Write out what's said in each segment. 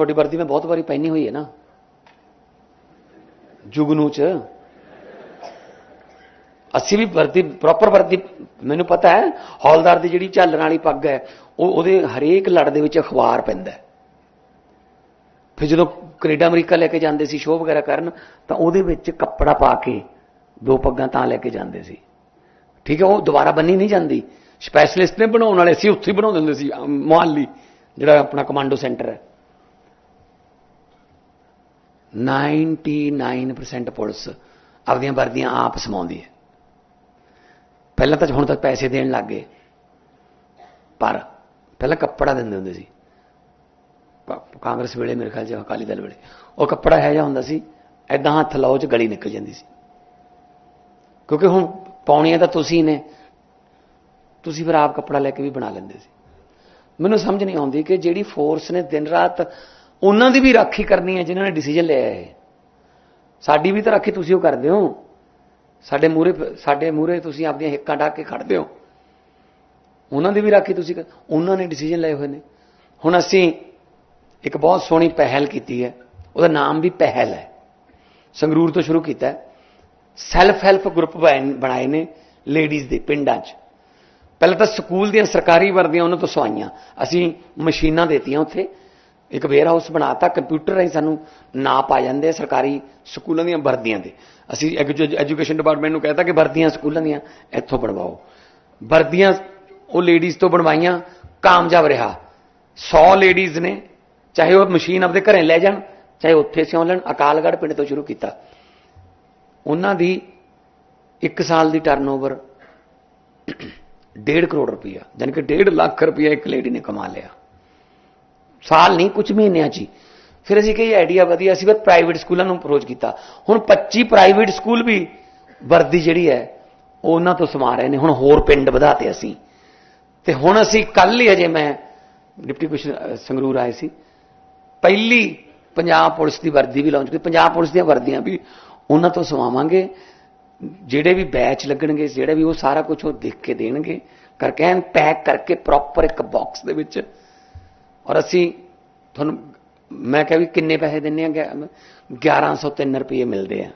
ਤੁਹਾਡੀ ਵਰਦੀ ਮੈਂ ਬਹੁਤ ਵਾਰੀ ਪਹਿਨੀ ਹੋਈ ਹੈ ਨਾ। ਜੁਗਨੂ ਚ। ਅਸੀਂ ਵੀ ਵਰਦੀ ਪ੍ਰੋਪਰ ਵਰਦੀ ਮੈਨੂੰ ਪਤਾ ਹੈ ਹੌਲਦਾਰ ਦੀ ਜਿਹੜੀ ਝੱਲਣ ਵਾਲੀ ਪੱਗ ਹੈ ਉਹ ਉਹਦੇ ਹਰੇਕ ਲੜ ਦੇ ਵਿੱਚ ਅਖਬਾਰ ਪੈਂਦਾ ਫਿਰ ਜਦੋਂ ਕੈਨੇਡਾ ਅਮਰੀਕਾ ਲੈ ਕੇ ਜਾਂਦੇ ਸੀ ਸ਼ੋਅ ਵਗੈਰਾ ਕਰਨ ਤਾਂ ਉਹਦੇ ਵਿੱਚ ਕੱਪੜਾ ਪਾ ਕੇ ਦੋ ਪੱਗਾਂ ਤਾਂ ਲੈ ਕੇ ਜਾਂਦੇ ਸੀ। ਠੀਕ ਹੈ ਉਹ ਦੁਬਾਰਾ ਬੰਨੀ ਨਹੀਂ ਜਾਂਦੀ। ਸਪੈਸ਼ਲਿਸਟ ਨੇ ਬਣਾਉਣ ਵਾਲੇ ਸੀ ਉੱਥੇ ਹੀ ਬਣਾ ਦਿੰਦੇ ਸੀ ਅਮ, ਜਿਹੜਾ ਆਪਣਾ ਕਮਾਂਡੋ ਸੈਂਟਰ ਹੈ। 99% ਪੁਲਿਸ ਆਪਦੀਆਂ ਵਰਦੀਆਂ ਆਪ ਸਮਾਉਂਦੀ ਹੈ। ਪਹਿਲਾਂ ਤਾਂ ਹੁਣ ਤੱਕ ਪੈਸੇ ਦੇਣ ਲੱਗ ਗਏ। ਪਰ ਪਹਿਲਾਂ ਕੱਪੜਾ ਦਿੰਦੇ ਹੁੰਦੇ ਸੀ। ਕਾਂਗਰਸ ਵੇਲੇ ਮੇਰੇ ਖਿਆਲ 'ਚ ਅਕਾਲੀ ਦਲ ਵੇਲੇ। ਉਹ ਕੱਪੜਾ ਹੈ ਜਾਂ ਹੁੰਦਾ ਸੀ ਐਦਾਂ ਹੱਥ ਲਾਓ ਚ ਗਲੀ ਨਿਕਲ ਜਾਂਦੀ ਸੀ। ਕਿਉਂਕਿ ਹੁਣ ਪਾਉਣੀਆਂ ਤਾਂ ਤੁਸੀਂ ਨੇ। ਤੁਸੀਂ ਫਿਰ ਆਪ ਕੱਪੜਾ ਲੈ ਕੇ ਵੀ ਬਣਾ ਲੈਂਦੇ ਸੀ। ਮੈਨੂੰ ਸਮਝ ਨਹੀਂ ਆਉਂਦੀ ਕਿ ਜਿਹੜੀ ਫੋਰਸ ਨੇ ਦਿਨ ਰਾਤ ਉਹਨਾਂ ਦੀ ਵੀ ਰਾਖੀ ਕਰਨੀ ਹੈ ਜਿਨ੍ਹਾਂ ਨੇ ਡਿਸੀਜਨ ਲਿਆ ਹੈ। ਸਾਡੀ ਵੀ ਤਾਂ ਰਾਖੀ ਤੁਸੀਂ ਉਹ ਕਰਦੇ ਹੋ। ਸਾਡੇ ਮੂਰੇ ਸਾਡੇ ਮੂਰੇ ਤੁਸੀਂ ਆਪਣੀਆਂ ਹਿੱਕਾਂ ਢੱਕ ਕੇ ਖੜਦੇ ਹੋ। ਉਹਨਾਂ ਦੀ ਵੀ ਰਾਖੀ ਤੁਸੀਂ ਕਰ- ਉਹਨਾਂ ਨੇ ਡਿਸੀਜਨ ਲਏ ਹੋਏ ਨੇ। ਹੁਣ ਅਸੀਂ ਇੱਕ ਬਹੁਤ ਸੋਹਣੀ ਪਹਿਲ ਕੀਤੀ ਹੈ। ਉਹਦਾ ਨਾਮ ਵੀ ਪਹਿਲ ਹੈ। ਸੰਗਰੂਰ ਤੋਂ ਸ਼ੁਰੂ ਕੀਤਾ ਸੈਲਫ ਹੈਲਪ ਗਰੁੱਪ ਬਣਾਏ ਨੇ ਲੇਡੀਜ਼ ਦੇ ਪਿੰਡਾਂ 'ਚ। ਪਹਿਲਾਂ ਤਾਂ ਸਕੂਲ ਦੀਆਂ ਸਰਕਾਰੀ ਵਰਦੀਆਂ ਉਹਨਾਂ ਤੋਂ ਸਵਾਈਆਂ। ਅਸੀਂ ਮਸ਼ੀਨਾਂ ਦੇਤੀਆਂ ਉੱਥੇ। ਇੱਕ ਵੇਅਰ ਹਾਊਸ ਬਣਾਤਾ ਕੰਪਿਊਟਰ ਰਾਹੀਂ ਸਾਨੂੰ ਨਾਪ ਪਾ ਜਾਂਦੇ ਆ ਸਰਕਾਰੀ ਸਕੂਲਾਂ ਦੀਆਂ ਵਰਦੀਆਂ ਦੇ ਅਸੀਂ ਐਜੂਕੇਸ਼ਨ ਡਿਪਾਰਟਮੈਂਟ ਨੂੰ ਕਹਿਤਾ ਕਿ ਵਰਦੀਆਂ ਸਕੂਲਾਂ ਦੀਆਂ ਇੱਥੋਂ ਬਣਵਾਓ। ਵਰਦੀਆਂ ਉਹ ਲੇਡੀਜ਼ ਤੋਂ ਬਣਵਾਈਆਂ, ਕਾਮਯਾਬ ਰਿਹਾ। 100 ਲੇਡੀਜ਼ ਨੇ, ਚਾਹੇ ਉਹ ਮਸ਼ੀਨ ਆਪਣੇ ਘਰੇ ਲੈ ਜਾਣ, ਚਾਹੇ ਉੱਥੇ ਸਿਉਂ ਲੈਣ, ਅਕਾਲਗੜ੍ਹ ਪਿੰਡ ਤੋਂ ਸ਼ੁਰੂ ਕੀਤਾ। ਉਹਨਾਂ ਦੀ 1 ਸਾਲ ਦੀ ਟਰਨਓਵਰ 1.5 ਕਰੋੜ ਰੁਪਇਆ ਯਾਨੀ ਕਿ 1.5 ਲੱਖ ਰੁਪਇਆ ਇੱਕ ਲੇਡੀ ਨੇ ਕਮਾ ਲਿਆ। ਸਾਲ ਨਹੀਂ ਕੁਝ ਮਹੀਨਿਆਂ 'ਚ ਹੀ। ਫਿਰ ਅਸੀਂ ਕਹੀ ਆਈਡੀਆ ਵਧੀਆ ਅਸੀਂ ਫਿਰ ਪ੍ਰਾਈਵੇਟ ਸਕੂਲਾਂ ਨੂੰ ਅਪਰੋਚ ਕੀਤਾ। ਹੁਣ 25 ਪ੍ਰਾਈਵੇਟ ਸਕੂਲ ਵੀ ਵਰਦੀ ਜਿਹੜੀ ਹੈ ਉਹ ਉਹਨਾਂ ਤੋਂ ਸਮਾ ਰਹੇ ਨੇ। ਹੁਣ ਹੋਰ ਪਿੰਡ ਵਧਾਤੇ ਅਸੀਂ। ਤੇ ਹੁਣ ਅਸੀਂ ਕੱਲ ਹੀ ਅਜੇ ਮੈਂ ਡਿਪਟੀ ਕਮਿਸ਼ਨਰ ਸੰਗਰੂਰ ਆਏ ਸੀ। ਪਹਿਲੀ ਪੰਜਾਬ ਪੁਲਿਸ ਦੀ ਵਰਦੀ ਵੀ ਲਾਂਚ ਕੀਤੀ। ਪੰਜਾਬ ਪੁਲਿਸ ਦੀਆਂ ਵਰਦੀਆਂ ਵੀ ਉਹਨਾਂ ਤੋਂ ਸਵਾਵਾਂਗੇ। ਜਿਹੜੇ ਵੀ ਬੈਚ ਲੱਗਣਗੇ, ਜਿਹੜਾ ਵੀ ਉਹ ਸਾਰਾ ਕੁਝ ਉਹ ਦੇਖ ਕੇ ਦੇਣਗੇ। ਕਰਕੇ ਐਨ ਪੈਕ ਕਰਕੇ ਪ੍ਰੋਪਰ ਇੱਕ ਬਾਕਸ ਦੇ ਵਿੱਚ ਔਰ ਅਸੀਂ ਤੁਹਾਨੂੰ, ਮੈਂ ਕਿਹਾ ਵੀ ਕਿੰਨੇ ਪੈਸੇ ਦਿੰਨੇ ਆ? 1103 ਰੁਪਏ ਮਿਲਦੇ ਆ।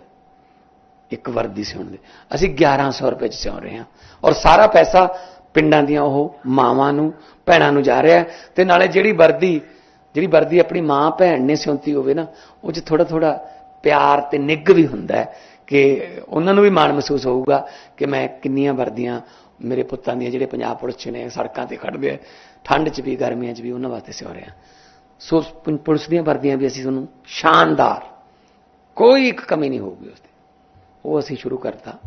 ਇੱਕ ਵਰਦੀ ਸਿਉਣ ਦੇ। ਅਸੀਂ 1100 ਰੁਪਏ ਚ ਸਿਉਂ ਰਹੇ ਹਾਂ। ਔਰ ਸਾਰਾ ਪੈਸਾ ਪਿੰਡਾਂ ਦੀਆਂ ਉਹ ਮਾਵਾਂ ਨੂੰ, ਭੈਣਾਂ ਨੂੰ ਜਾ ਰਿਹਾ ਹੈ। ਤੇ ਨਾਲੇ ਜਿਹੜੀ ਵਰਦੀ ਜਿਹੜੀ ਵਰਦੀ ਆਪਣੀ ਮਾਂ, ਭੈਣ ਨੇ ਸਿਉਂਤੀ ਹੋਵੇ ਨਾ, ਉਹ 'ਚ ਥੋੜਾ ਥੋੜਾ ਪਿਆਰ ਤੇ ਨਿੱਘ ਵੀ ਹੁੰਦਾ ਹੈ ਕਿ ਉਹਨਾਂ ਨੂੰ ਵੀ ਮਾਣ ਮਹਿਸੂਸ ਹੋਊਗਾ ਕਿ ਮੈਂ ਕਿੰਨੀਆਂ ਵਰਦੀਆਂ ਮੇਰੇ ਪੁੱਤਾਂ ਦੀਆਂ ਜਿਹੜੇ ਪੰਜਾਬ ਪੁਲਿਸ 'ਚ ਨੇ, ਸੜਕਾਂ ਤੇ ਖੜਦੇ ਆ, ਠੰਡ 'ਚ ਵੀ, ਗਰਮੀਆਂ 'ਚ ਵੀ, ਉਹਨਾਂ ਵਾਸਤੇ ਸਿਉ ਰਹੇ ਹਾਂ ਸੋ ਪੁਲਿਸ ਦੀਆਂ ਵਰਦੀਆਂ ਵੀ ਅਸੀਂ ਤੁਹਾਨੂੰ ਸ਼ਾਨਦਾਰ, ਕੋਈ ਇੱਕ ਕਮੀ ਨਹੀਂ ਹੋਊਗੀ ਉਸ ਤੇ। ਉਹ ਅਸੀਂ ਸ਼ੁਰੂ ਕਰਤਾ।